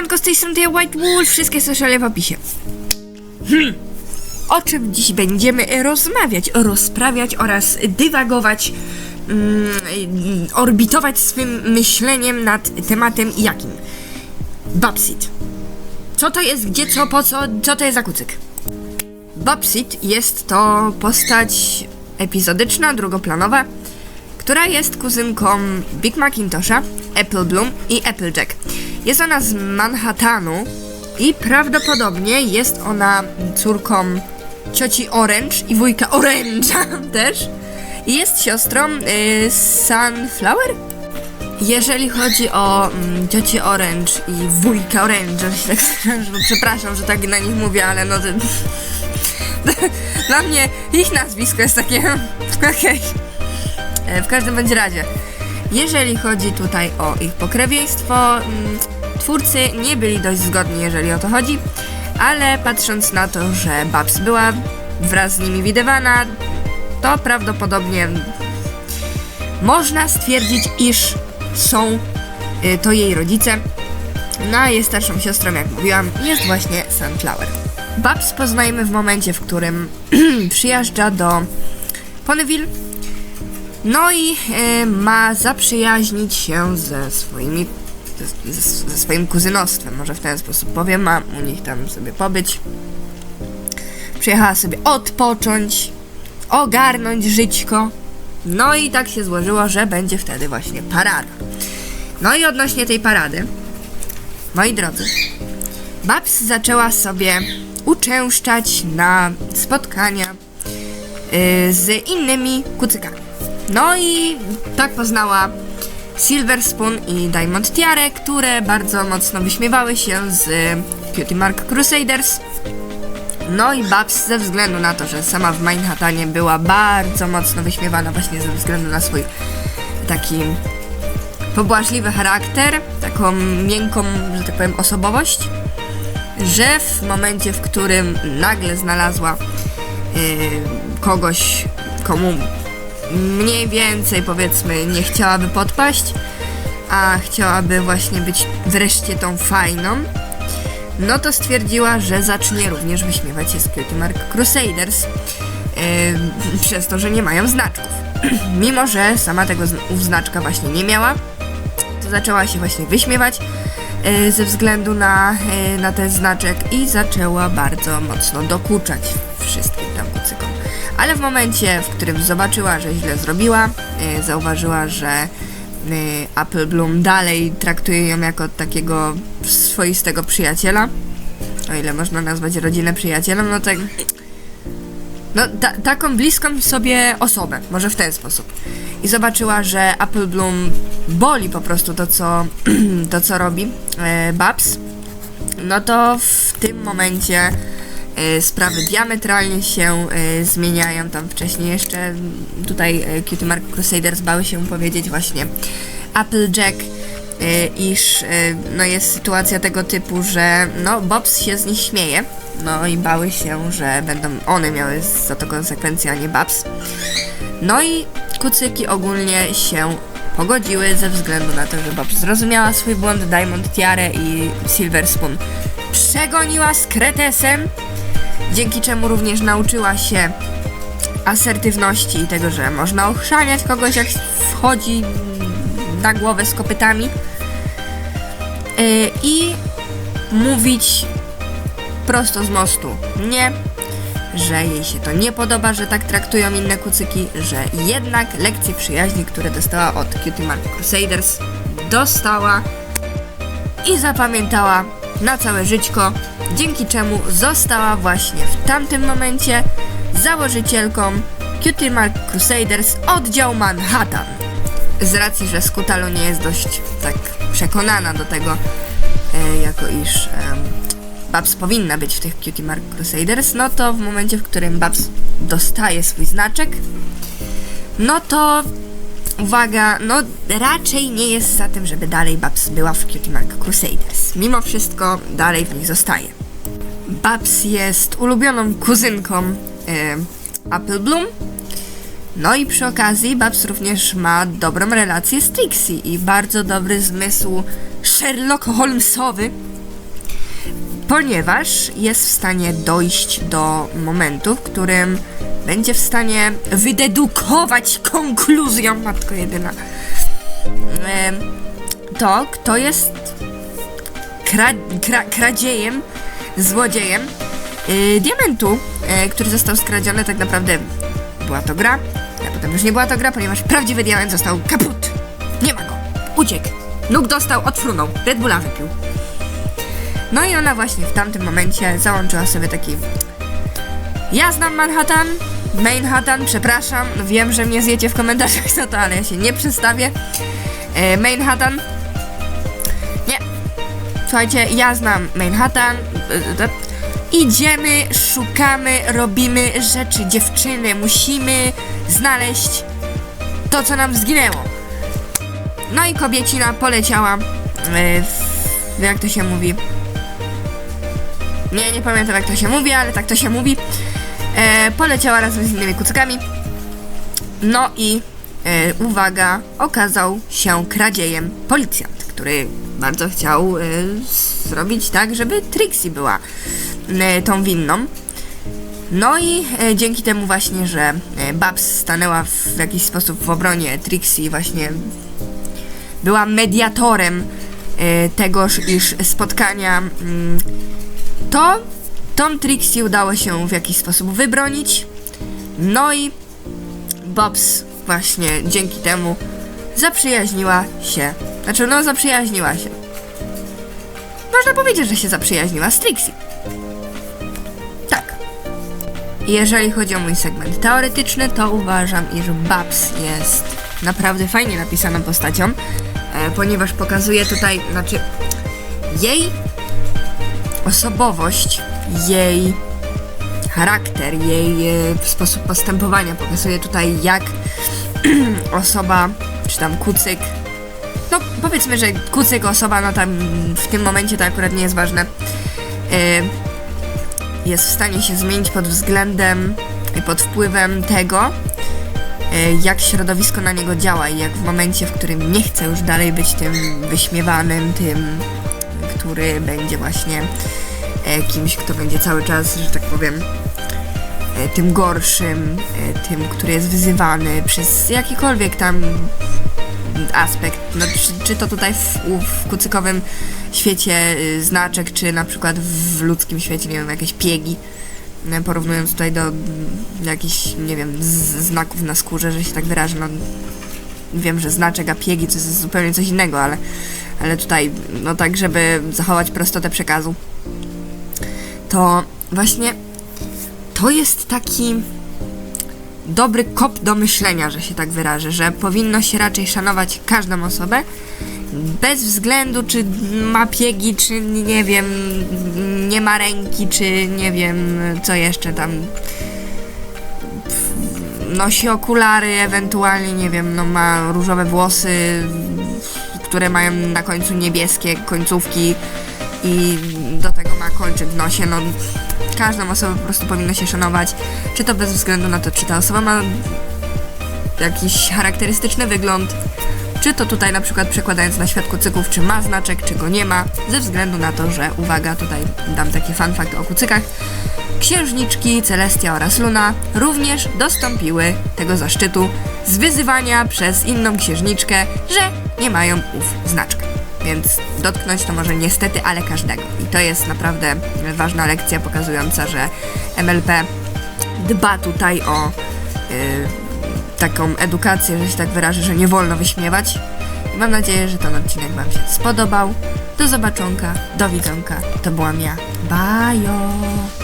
Siemanko, z tej strony ja White Wolf, wszystkie sociale w opisie. Hmm. O czym dziś będziemy rozmawiać, rozprawiać oraz dywagować, mm, orbitować swym myśleniem nad tematem jakim? Babsit. Co to jest, gdzie, co, po co, co to jest za kucyk? Babsit jest to postać epizodyczna, drugoplanowa, która jest kuzynką Big Macintosha, Apple Bloom i Applejack. Jest ona z Manhattanu i prawdopodobnie jest ona córką cioci Orange i wujka Orange'a też. I jest siostrą y, Sunflower? Jeżeli chodzi o mm, Orange i wujka Orange, się tak przepraszam, że tak na nich mówię, ale no to, dla mnie ich nazwisko jest takie okej. E, W każdym bądź razie, jeżeli chodzi tutaj o ich pokrewieństwo, mm, twórcy nie byli dość zgodni, jeżeli o to chodzi, ale patrząc na to, że Babs była wraz z nimi widywana, to prawdopodobnie można stwierdzić, iż są y, to jej rodzice. No a jej starszą siostrą, jak mówiłam, jest właśnie Sunflower. Babs poznajemy w momencie, w którym przyjeżdża do Ponyville no i e, ma zaprzyjaźnić się ze swoimi, ze, ze, swoim kuzynostwem, może w ten sposób powiem, ma u nich tam sobie pobyć. Przyjechała sobie odpocząć, ogarnąć żyćko. No i tak się złożyło, że będzie wtedy właśnie parada. No i odnośnie tej parady, moi drodzy, Babs zaczęła sobie uczęszczać na spotkania y, z innymi kucykami. No i tak poznała Silver Spoon i Diamond Tiare, które bardzo mocno wyśmiewały się z Cutie Mark Crusaders. No i Babs ze względu na to, że sama w Manhattanie była bardzo mocno wyśmiewana właśnie ze względu na swój taki pobłażliwy charakter, taką miękką, że tak powiem, osobowość, że w momencie, w którym nagle znalazła yy, kogoś, komu mniej więcej powiedzmy nie chciałaby podpaść, a chciałaby właśnie być wreszcie tą fajną, no to stwierdziła, że zacznie również wyśmiewać się z Cutie Mark Crusaders yy, przez to, że nie mają znaczków. Mimo, że sama tego znaczka właśnie nie miała, to zaczęła się właśnie wyśmiewać yy, ze względu na, yy, na ten znaczek i zaczęła bardzo mocno dokuczać wszystkim. Ale w momencie, w którym zobaczyła, że źle zrobiła, yy, zauważyła, że yy, Apple Bloom dalej traktuje ją jako takiego swoistego przyjaciela, o ile można nazwać rodzinę przyjacielem, no tak no, ta, taką bliską sobie osobę, może w ten sposób. I zobaczyła, że Apple Bloom boli po prostu to, co, to, co robi e, Babs. No to w tym momencie sprawy diametralnie się e, zmieniają. Tam wcześniej jeszcze tutaj e, Cutie Mark Crusaders bały się powiedzieć właśnie Applejack, e, iż e, no jest sytuacja tego typu, że no Bobs się z nich śmieje. No i bały się, że będą one miały za to konsekwencje, a nie Babs. No i kucyki ogólnie się pogodziły ze względu na to, że Babs zrozumiała swój błąd, Diamond Tiare i Silver Spoon przegoniła z Kretesem, dzięki czemu również nauczyła się asertywności i tego, że można ochrzaniać kogoś jak wchodzi na głowę z kopytami. Yy, i mówić prosto z mostu. Nie, że jej się to nie podoba, że tak traktują inne kucyki, że jednak lekcje przyjaźni, które dostała od Cutie Mark Crusaders, dostała i zapamiętała na całe żyćko, dzięki czemu została właśnie w tamtym momencie założycielką Cutie Mark Crusaders oddział Manhattan. Z racji, że Skutalu nie jest dość tak przekonana do tego, e, jako iż Babs powinna być w tych Cutie Mark Crusaders, no to w momencie, w którym Babs dostaje swój znaczek, no to uwaga, no raczej nie jest za tym, żeby dalej Babs była w Cutie Mark Crusaders. Mimo wszystko dalej w nich zostaje. Babs jest ulubioną kuzynką e, Apple Bloom, no i przy okazji Babs również ma dobrą relację z Trixie i bardzo dobry zmysł Sherlock Holmesowy ponieważ jest w stanie dojść do momentu, w którym będzie w stanie wydedukować konkluzją, matko jedyna, em, to, kto jest kra, kra, kradziejem, złodziejem y, diamentu, y, który został skradziony tak naprawdę była to gra, a potem już nie była to gra, ponieważ prawdziwy diament został kaput. Nie ma go. Uciekł. Nóg dostał, odfrunął. Red Bulla wypił. No i ona właśnie w tamtym momencie załączyła sobie taki ja znam Manhattan, Manhattan, przepraszam, wiem, że mnie zjecie w komentarzach za to, ale ja się nie przedstawię. E, Manhattan. Słuchajcie, ja znam Manhattan. E, e, Idziemy, szukamy, robimy rzeczy, dziewczyny. Musimy znaleźć to, co nam zginęło. No i kobiecina poleciała e, w, jak to się mówi. Nie, nie pamiętam jak to się mówi, ale tak to się mówi. E, poleciała razem z innymi kucykami. No i e, uwaga, okazał się kradziejem policjant, który bardzo chciał e, zrobić tak, żeby Trixie była e, tą winną. No i e, dzięki temu właśnie, że e, Babs stanęła w jakiś sposób w obronie Trixie, właśnie była mediatorem e, tegoż, iż spotkania, mm, to Tom Trixie udało się w jakiś sposób wybronić. No i Bobs właśnie dzięki temu zaprzyjaźniła się. Znaczy, no zaprzyjaźniła się. Można powiedzieć, że się zaprzyjaźniła z Trixie. Tak. Jeżeli chodzi o mój segment teoretyczny, to uważam, iż Babs jest naprawdę fajnie napisaną postacią, e, ponieważ pokazuje tutaj, znaczy jej osobowość, jej charakter, jej e, sposób postępowania pokazuje tutaj, jak osoba, czy tam kucyk, no powiedzmy, że kucyk, osoba, no tam w tym momencie to akurat nie jest ważne, e, jest w stanie się zmienić pod względem, pod wpływem tego, e, jak środowisko na niego działa i jak w momencie, w którym nie chce już dalej być tym wyśmiewanym, tym, który będzie właśnie kimś, kto będzie cały czas, że tak powiem, tym gorszym, tym, który jest wyzywany przez jakikolwiek tam aspekt. No, czy, czy to tutaj w, w kucykowym świecie y, znaczek, czy na przykład w ludzkim świecie, nie wiem, jakieś piegi. E, Porównując tutaj do mm, jakichś, nie wiem, znaków na skórze, że się tak wyrażę, no wiem, że znaczek, a piegi to jest zupełnie coś innego, ale, ale tutaj, no tak, żeby zachować prostotę przekazu, to właśnie to jest taki dobry kop do myślenia, że się tak wyrażę, że powinno się raczej szanować każdą osobę, bez względu czy ma piegi, czy nie wiem, nie ma ręki, czy nie wiem, co jeszcze tam nosi okulary, ewentualnie, nie wiem, no ma różowe włosy, które mają na końcu niebieskie końcówki i do tego ma kolczyk w nosie, no każdą osobę po prostu powinno się szanować, czy to bez względu na to, czy ta osoba ma jakiś charakterystyczny wygląd, czy to tutaj na przykład przekładając na świat kucyków, czy ma znaczek, czy go nie ma, ze względu na to, że uwaga, tutaj dam taki fun fact o kucykach, księżniczki Celestia oraz Luna również dostąpiły tego zaszczytu z wyzywania przez inną księżniczkę, że nie mają ów znaczka. Więc dotknąć to może niestety, ale każdego. I to jest naprawdę ważna lekcja pokazująca, że MLP dba tutaj o y, taką edukację, że się tak wyrażę, że nie wolno wyśmiewać. Mam nadzieję, że ten odcinek Wam się spodobał. Do zobaczonka, do widzonka. To byłam ja. Bajo!